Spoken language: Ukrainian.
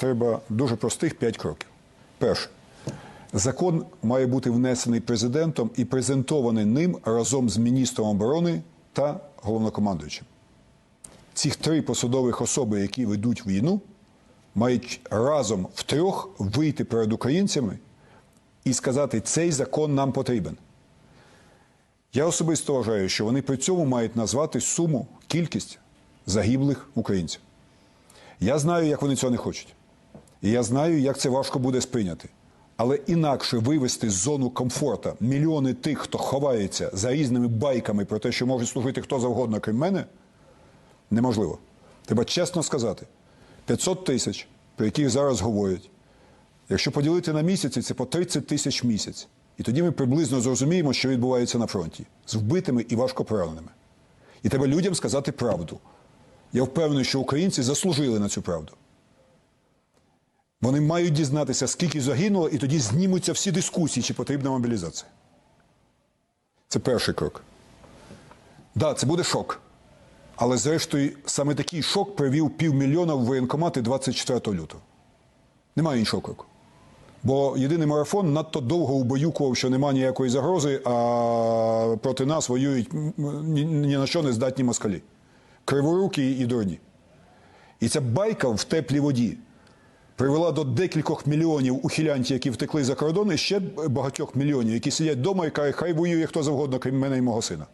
треба дуже простих п'ять кроків. Перше, закон має бути внесений президентом і презентований ним разом з міністром оборони та головнокомандуючим. Ці три посадових особи, які ведуть війну, мають разом втрьох вийти перед українцями і сказати, цей закон нам потрібен. Я особисто вважаю, що вони при цьому мають назвати суму, кількість загиблих українців. Я знаю, як вони цього не хочуть. І я знаю, як це важко буде сприйняти. Але інакше вивести з зону комфорту мільйони тих, хто ховається за різними байками про те, що може служити хто завгодно, крім мене, неможливо. Треба чесно сказати: 500 тисяч, про яких зараз говорять, якщо поділити на місяці, це по 30 тисяч місяць. І тоді ми приблизно зрозуміємо, що відбувається на фронті з вбитими і важко пораненими. І треба людям сказати правду. Я впевнений, що українці заслужили на цю правду. Вони мають дізнатися, скільки загинуло, і тоді знімуться всі дискусії, чи потрібна мобілізація. Це перший крок. Так, да, це буде шок. Але зрештою, саме такий шок привів півмільйона в воєнкомати 24 лютого. Немає іншого кроку. Бо єдиний марафон надто довго убаюкував, що немає ніякої загрози, а проти нас воюють ні, на що не здатні москалі. Криворукі і дурні. І ця байка в теплій воді привела до декількох мільйонів ухилянтів, які втекли за кордон, і ще багатьох мільйонів, які сидять вдома і кажуть, хай воює хто завгодно, крім мене і мого сина.